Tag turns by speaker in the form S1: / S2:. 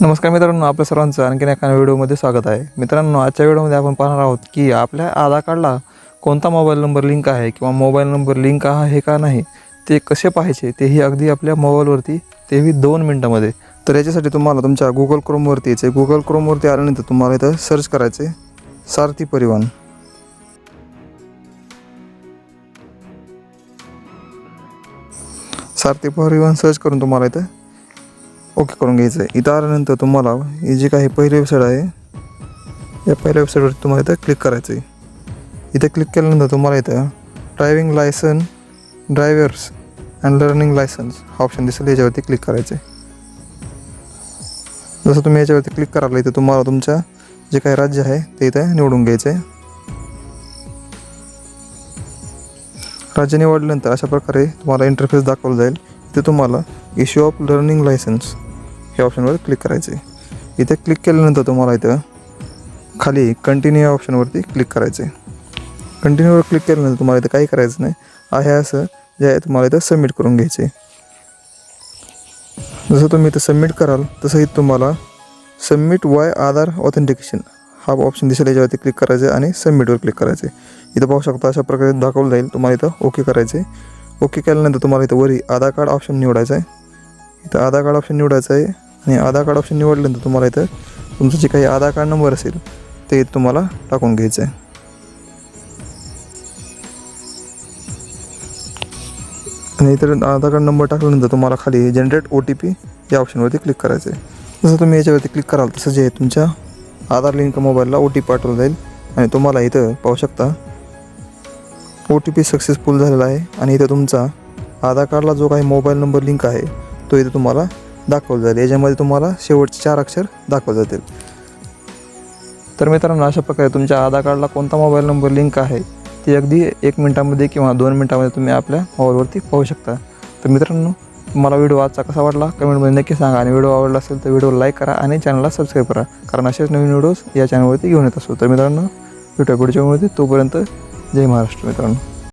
S1: नमस्कार मित्रांनो आपल्या सर्वांचं आणखीन एका व्हिडिओमध्ये स्वागत आहे. मित्रांनो आजच्या व्हिडिओमध्ये आपण पाहणार आहोत की आपल्या आधार कार्डला कोणता मोबाईल नंबर लिंक आहे किंवा मोबाईल नंबर लिंक आहे का नाही ते कसे पाहायचे तेही अगदी आपल्या मोबाईलवरती तेही दोन मिनटामध्ये. तर याच्यासाठी तुम्हाला तुमच्या गुगल क्रोमवरती यायचं गुगल क्रोमवरती आल्यानंतर तुम्हाला इथं सर्च करायचे सारथी परिवहन. सारथी परिवहन सर्च करून तुम्हाला इथं ओके करून घ्यायचं आहे. इथं आल्यानंतर तुम्हाला ही जी काही पहिली वेबसाईट आहे या पहिल्या वेबसाईटवरती तुम्हाला इथं क्लिक करायचं आहे. इथं क्लिक केल्यानंतर तुम्हाला इथं driving licence drivers and learning licence हा ऑप्शन दिसेल याच्यावरती क्लिक करायचं आहे. जसं तुम्ही याच्यावरती क्लिक कराल इथं तुम्हाला तुमच्या जे काही राज्य आहे ते इथं निवडून घ्यायचं आहे. राज्य निवडल्यानंतर अशा प्रकारे तुम्हाला इंटरफेस दाखवलं जाईल. इथे तुम्हाला इश्यू ऑफ लर्निंग लायसन्स या ऑप्शनवर क्लिक करायचं. आहे इथे क्लिक केल्यानंतर तुम्हाला इथं खाली कंटिन्यू या ऑप्शनवरती क्लिक करायचं. आहे कंटिन्यूवर क्लिक केल्यानंतर तुम्हाला इथं काही करायचं नाही. आहे असं जे आहे तुम्हाला इथं सबमिट करून घ्यायचे. आहे. जसं तुम्ही इथं सबमिट कराल तसं इथं तुम्हाला सबमिट वाय आधार ऑथेंटिकेशन हा ऑप्शन दिसेल याच्यावरती क्लिक करायचं आहे आणि सबमिटवर क्लिक करायचं. आहे इथं पाहू शकता अशा प्रकारे दाखवलं जाईल तुम्हाला इथं ओके करायचं. आहे ओके केल्यानंतर तुम्हाला इथं वरी आधार कार्ड ऑप्शन निवडायचं आहे. इथं आधार कार्ड ऑप्शन निवडायचं आहे. आणि आधार कार्ड ऑप्शन निवडल्यानंतर तुम्हाला इथं तुमचं जे काही आधार कार्ड नंबर असेल ते तुम्हाला टाकून घ्यायचं आहे. आणि इतर आधार कार्ड नंबर टाकल्यानंतर तुम्हाला खाली जनरेट ओ टी पी या ऑप्शनवरती क्लिक करायचं आहे. जसं तुम्ही याच्यावरती क्लिक कराल तसं जे तुमच्या आधार लिंक मोबाईलला ओ टी पी पाठवला जाईल. आणि तुम्हाला इथं पाहू शकता ओ टी पी सक्सेसफुल झालेला आहे. आणि इथं तुमचा आधार कार्डला जो काही मोबाईल नंबर लिंक आहे तो इथं तुम्हाला दाखवला जाईल. याच्यामध्ये तुम्हाला शेवटचे चार अक्षर दाखवले जातील. तर मित्रांनो अशा प्रकारे तुमच्या आधार कार्डला कोणता मोबाईल नंबर लिंक आहे ते अगदी एक मिनटामध्ये किंवा दोन मिनटामध्ये तुम्ही आपल्या मोबाईलवरती पाहू शकता. तर मित्रांनो तुम्हाला व्हिडिओ आजचा कसा वाटला कमेंटमध्ये नक्की सांगा. आणि व्हिडिओ आवडला असेल तर व्हिडिओ लाईक करा आणि चॅनलला सबस्क्राईब करा. कारण असेच नवीन व्हिडिओज या चॅनलवरती घेऊन येत असतो. तर मित्रांनो भेटूया पुढच्या तोपर्यंत जय महाराष्ट्र मित्रांनो.